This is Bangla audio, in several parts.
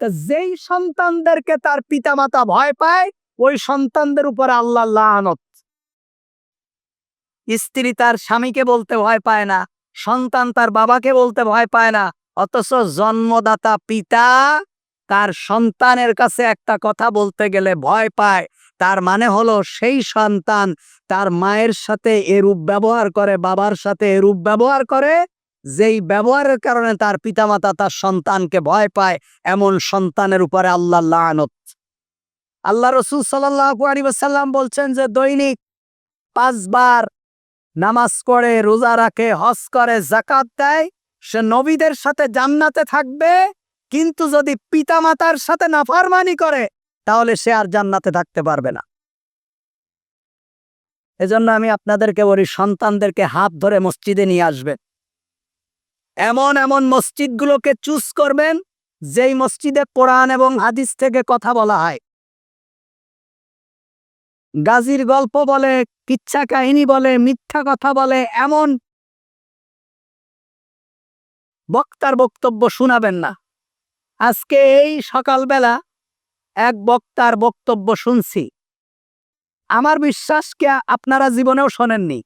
তা যেই সন্তানদেরকে তার পিতামাতা ভয় পায়, ওই সন্তানদের উপর আল্লাহ লানত। স্ত্রী তার স্বামীকে বলতে ভয় পায় না, সন্তান তার বাবাকে বলতে ভয় পায় না, অথচ জন্মদাতা পিতা তার সন্তানের কাছে একটা কথা বলতে গেলে ভয় পায়। তার মানে হলো সেই সন্তান তার মায়ের সাথে এরূপ ব্যবহার করে, বাবার সাথে এরূপ ব্যবহার করে যেই ব্যবহারের কারণে তার পিতামাতা তার সন্তানকে ভয় পায়, এমন সন্তানের উপরে আল্লাহ লানত। আল্লাহ রসুল সাল্লাম বলছেন যে, দৈনিক পাঁচবার নামাজ করে রোজা রাখে, হজ করে জাকাত দেয়, সে নবীদের সাথে জান্নাতে থাকবে, কিন্তু যদি পিতামাতার সাথে নাফারমানি করে, তাহলে সে আর জান্নাতে থাকতে পারবে না। এজন্য আমি আপনাদেরকে বলি, সন্তানদেরকে হাত ধরে মসজিদে নিয়ে আসবেন। এমন এমন মসজিদগুলোকে চুজ করবেন, যেই মসজিদে কোরআন এবং হাদিস থেকে কথা বলা হয়। গাজীর গল্প বলে কিচ্ছা কাহিনী বলে, মিথ্যা কথা বলে, এমন বক্তার বক্তব্য শোনাবেন না। আজকে এই সকালবেলা এক বক্তার বক্তব্য শুনছি। আমার বিশ্বাসকে আপনারা জীবনেও শোনেননি?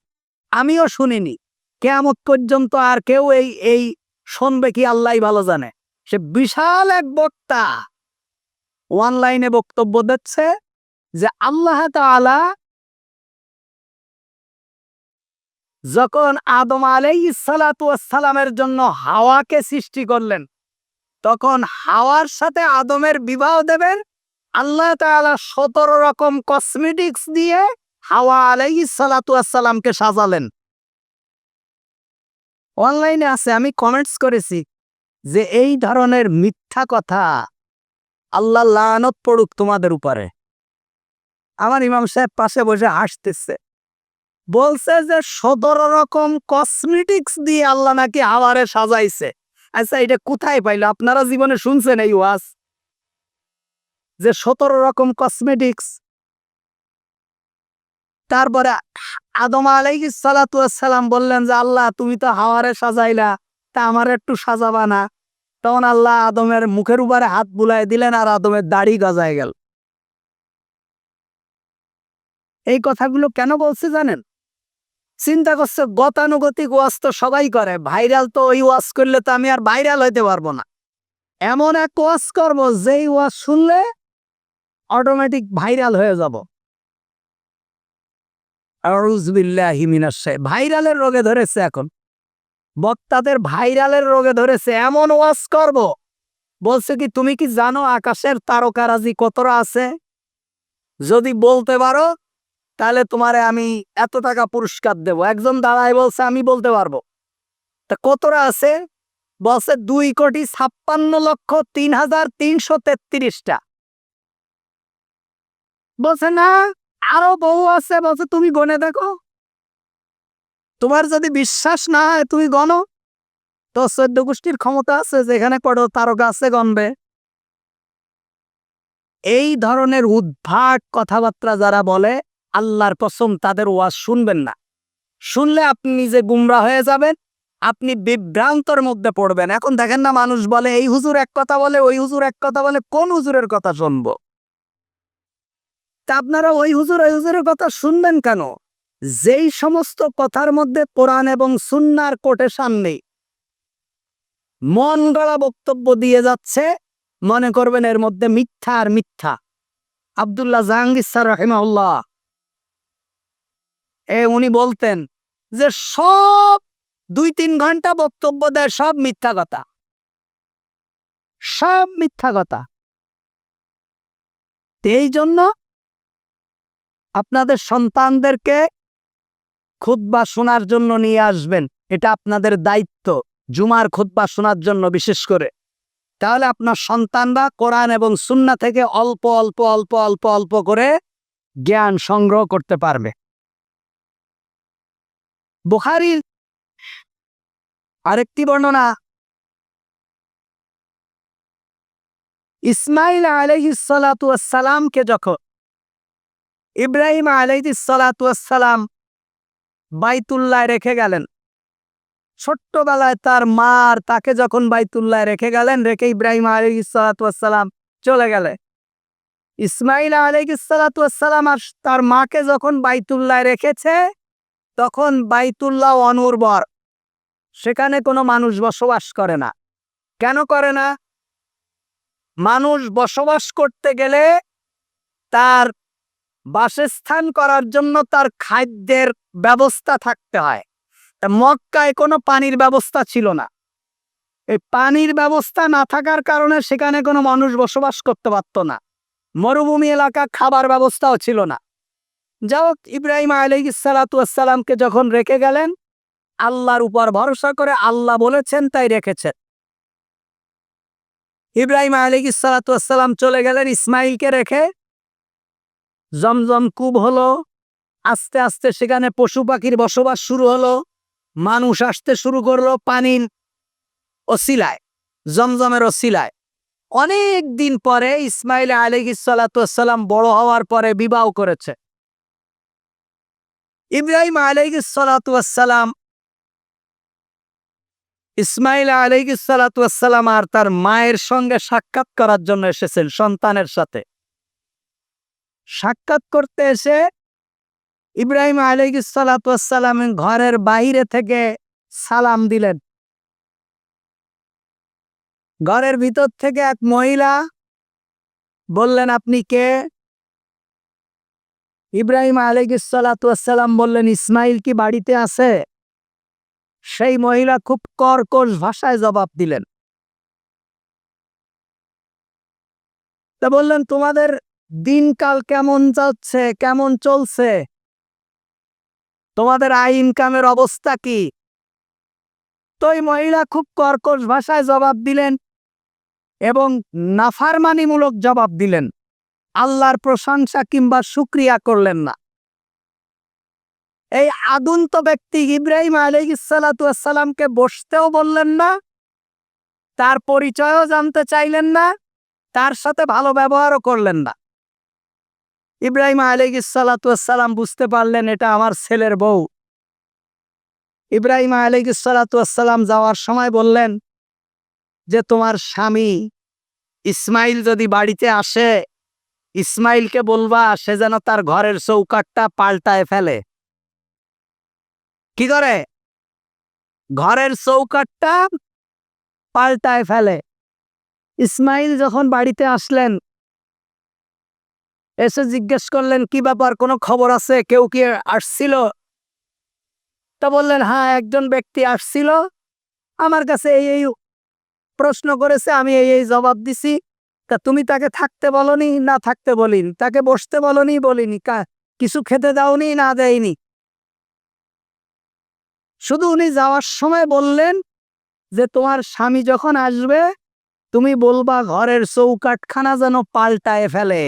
আমিও শুনিনি। কেয়ামত পর্যন্ত আর কেউ এই এই শুনবে কি আল্লাহ ভালো জানে। সে বিশাল এক বক্তা। অনলাইনে বক্তব্য দিচ্ছে যে আল্লাহ তাআলা যখন আদম আলাই সালামের জন্য হাওয়াকে সৃষ্টি করলেন, তখন হাওয়ার সাথে আদমের বিবাহ দেবেন। আল্লাহ তাআলা সতেরো রকম কসমেটিক্স দিয়ে হাওয়া আলাই সালাতামকে সাজালেন। অনলাইনে আছে, আমি কমেন্টস করেছি যে এই ধরনের মিথ্যা কথা আল্লাহ লানত পড়ুক তোমাদের উপরে। আমার ইমাম সাহেব পাশে বসে হাসতেছে। বলছে যে সতেরো রকম কসমেটিক্স দিয়ে আল্লাহ নাকি হাওয়ারে সাজাইছে। আচ্ছা এটা কোথায় পাইলো? আপনারা জীবনে শুনছেন এই ওয়াজ? যে সতেরো রকম কসমেটিক্স তারপরে আদম আলাইহি সালাম বললেন যে, আল্লাহ, তুমি তো হাওয়ারে সাজাইলা, তা আমার একটু সাজাবা না। তখন আল্লাহ আদমের মুখের উপরে হাত বুলাই দিলেন আর আদমের দাড়ি গজায় গেল। এই কথাগুলো কেন বলছে জানেন? চিন্তা করছে, গতানুগতিক ওয়াজ তো সবাই করে, ভাইরাল তো ওই ওয়াজ করলে তো আমি আর ভাইরাল হইতে পারব না। এমন এক ওয়াজ করব, যেই ওয়াজ শুনলে অটোমেটিক ভাইরাল হয়ে যাব। ভাইরালের রোগে ধরেছে এখন। বক্তাদের ভাইরালের রোগে ধরেছে, এমন ওয়াজ করব। বলছে কি, তুমি কি জানো আকাশের তারকারাজি কতটা আছে? যদি বলতে পারো, তাহলে তোমারে আমি এত টাকা পুরস্কার দেব। একজন দাঁড়ায় বলছে, আমি বলতে পারব। তা কতটা আছে? বলছে, দুই কোটি ছাপ্পান্ন লক্ষ তিন হাজার তিনশো তেত্রিশটা। বলছে, না আরও বহু আছে বলছে, তুমি গনে দেখো। তোমার যদি বিশ্বাস না হয়, তুমি গণো তো চোদ্দ গোষ্ঠীর ক্ষমতা আছে, যেখানে কত তারকা আছে গণবে এই ধরনের উদ্ভাট কথাবার্তা যারা বলে, আল্লাহর কসম, তাদের ওয়াজ শুনবেন না। শুনলে আপনি নিজে গুমরা হয়ে যাবেন, আপনি বিভ্রান্তর মধ্যে পড়বেন। এখন দেখেন না, মানুষ বলে, এই হুজুর এক কথা বলে, ওই হুজুর এক কথা বলে, কোন হুজুরের কথা শুনব? তা আপনারা ওই হুজুর, ওই হুজুরের কথা শুনবেন কেন? যেই সমস্ত কথার মধ্যে কোরআন এবং সুন্নার কোটেশন নেই। মন গড়া বক্তব্য দিয়ে যাচ্ছে, মনে করবেন এর মধ্যে মিথ্যা আর মিথ্যা। আবদুল্লাহ জাহাঙ্গীর স্যার রাহিমাউল্লাহ এ উনি বলতেন যে সব দুই তিন ঘণ্টা বক্তব্য দেয়, সব মিথ্যা কথা। সব মিথ্যা কথা। এই জন্য আপনাদের সন্তানদেরকে খুদ্া শোনার জন্য নিয়ে আসবেন। এটা আপনাদের দায়িত্ব, জুমার খুদ্া শোনার জন্য বিশেষ করে। তাহলে আপনার সন্তানরা কোরআন এবং সুন্না থেকে অল্প অল্প অল্প অল্প অল্প করে জ্ঞান সংগ্রহ করতে পারবে। বুখারির আরেকটি বর্ণনা, ইসমাইল আলহিসালামকে যখন ইব্রাহিম আলহিসালাম বাইতুল্লায় রেখে গেলেন। ছোট্টবেলায় তার মা আর তাকে যখন বাইতুল্লাহ রেখে গেলেন, রেখে ইব্রাহিম আলী সালাতাম চলে গেলে। ইসমাইল আলী সালাতাম আর তার মাকে যখন বাইতুল্লাহ রেখেছে, তখন বাইতুল্লাহ অনুর্বর। সেখানে কোনো মানুষ বসবাস করে না। কেন করে না? মানুষ বসবাস করতে গেলে তার বাসস্থান করার জন্য তার খাদ্যের ব্যবস্থা থাকতে হয়। তা মক্কায় কোনো পানির ব্যবস্থা ছিল না। এই পানির ব্যবস্থা না থাকার কারণে সেখানে কোনো মানুষ বসবাস করতে পারত না। মরুভূমি এলাকা খাবার ব্যবস্থাও ছিল না। যাও ইব্রাহিম আলাইসালাতামকে যখন রেখে গেলেন, আল্লাহর উপর ভরসা করে আল্লাহ বলেছেন, তাই রেখেছেন। ইব্রাহিম আলাইসালাতাম চলে গেলেন ইসমাইলকে রেখে জমজম কুব হলো, আস্তে আস্তে সেখানে পশু পাখির বসবাস শুরু হলো, মানুষ আসতে শুরু করল পানির অসিলায় জমজমের অসিলায় অনেক দিন পরে ইসমাইল আলিহিসাল্লাম বড় হওয়ার পরে বিবাহ করেছে। ইব্রাহিম আলিহিসাল্লাম ইসমাইল আলিহিসাল্লাম আর তার মায়ের সঙ্গে সাক্ষাৎ করার জন্য এসেছেন সন্তানের সাথে। সাক্ষাৎ করতে এসে ইব্রাহিম আলিসালাম ঘরের বাইরে থেকে সালাম দিলেন। ঘরের ভিতর থেকে এক মহিলা বললেন, আপনি কে? ইব্রাহিম আলিসালাম বললেন, ইসমাইল কি বাড়িতে আছে? সেই মহিলা খুব কর্কশ ভাষায় জবাব দিলেন। তা বললেন, তোমাদের দিনকাল কেমন যাচ্ছে, কেমন চলছে? তোমাদের আয় ইনকামের অবস্থা কি? তো এই মহিলা খুব কর্কশ ভাষায় জবাব দিলেন এবং নাফারমানিমূলক জবাব দিলেন। আল্লাহর প্রশংসা কিংবা সুক্রিয়া করলেন না। এই আদুন্ত ব্যক্তি ইব্রাহিম আলহিসাল্লামকে বসতেও বললেন না, তার পরিচয়ও জানতে চাইলেন না, তার সাথে ভালো ব্যবহারও করলেন না। ইব্রাহিম আলিসাল্লাম বুঝতে পারলেন এটা আমার ছেলের বউ। ইব্রাহিম আলিসাল্লাম যাওয়ার সময় বললেন যে, তোমার স্বামী ইসমাইল যদি বাড়িতে আসে, ইসমাইলকে বলবা সে যেন তার ঘরের চৌকাটটা পাল্টায় ফেলে। কি করে? ঘরের চৌকাটটা পাল্টায় ফেলে। ইসমাইল যখন বাড়িতে আসলেন এসে জিজ্ঞেস করলেন, কি ব্যাপার? কোনো খবর আছে? কেউ কি আসছিল? তা বললেন হ্যাঁ একজন ব্যক্তি আসছিল। আমার কাছে এই এই প্রশ্ন করেছে, আমি এই এই জবাব দিছি। তা তুমি তাকে থাকতে বলনি, না থাকতে বলিনি? তাকে বসতে বলনি, বলিনি? কিছু খেতে দাওনি, না দেয়নি? শুধু উনি যাওয়ার সময় বললেন যে, তোমার স্বামী যখন আসবে, তুমি বলবা ঘরের চৌকাটখানা যেন পাল্টায় ফেলে।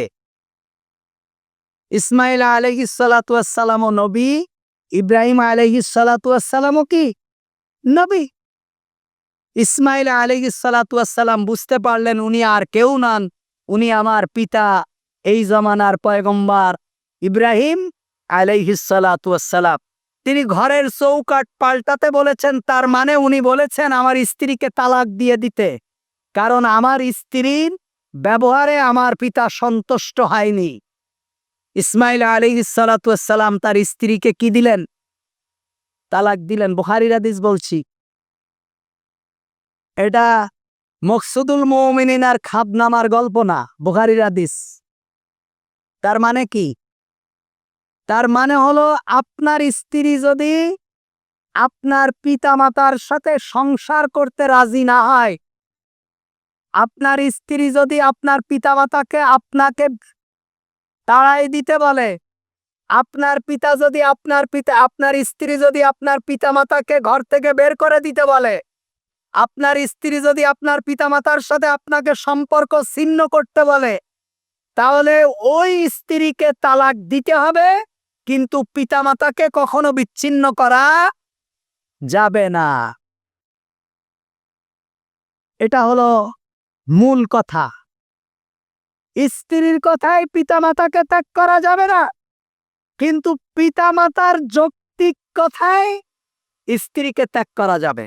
ইসমাইল আলহিসালাম নবী, ইব্রাহিম আলহিসালাম কি? নবী। ইসমাইল আলহিসালাম বুঝতে পারলেন উনি আর কেউ নন। উনি আমার পিতা, এই জমানার পয়গম্বার ইব্রাহিম আলহিসালাম তিনি ঘরের চৌকাট পাল্টাতে বলেছেন, তার মানে উনি বলেছেন আমার স্ত্রীকে তালাক দিয়ে দিতে, কারণ আমার স্ত্রীর ব্যবহারে আমার পিতা সন্তুষ্ট হয়নি। ইসমাইল আলী সালাতাম তার স্ত্রীকে কি দিলেন? তালাক দিলেন। বুহারির হাদিস বলছি। এটা মকসুদুল মৌমিনার খাবনামার গল্প না বুহারির হাদিস। তার মানে কি? তার মানে হলো আপনার স্ত্রী যদি আপনার পিতামাতার সাথে সংসার করতে রাজি না হয়, আপনার স্ত্রী যদি আপনার পিতামাতাকে আপনাকে তাড়াই দিতে বলে। আপনার পিতা যদি আপনার পিতা, আপনার স্ত্রী যদি আপনার পিতামাতাকে ঘর থেকে বের করে দিতে বলে, আপনার স্ত্রী যদি আপনার পিতামাতার সাথে আপনাকে সম্পর্ক ছিন্ন করতে বলে, তাহলে ওই স্ত্রীকে তালাক দিতে হবে, কিন্তু পিতামাতাকে কখনো বিচ্ছিন্ন করা যাবে না। এটা হলো মূল কথা। স্ত্রীর কথায় পিতামাতাকে ত্যাগ করা যাবে না। কিন্তু পিতামাতার যৌক্তিক কথায় স্ত্রীকে ত্যাগ করা যাবে।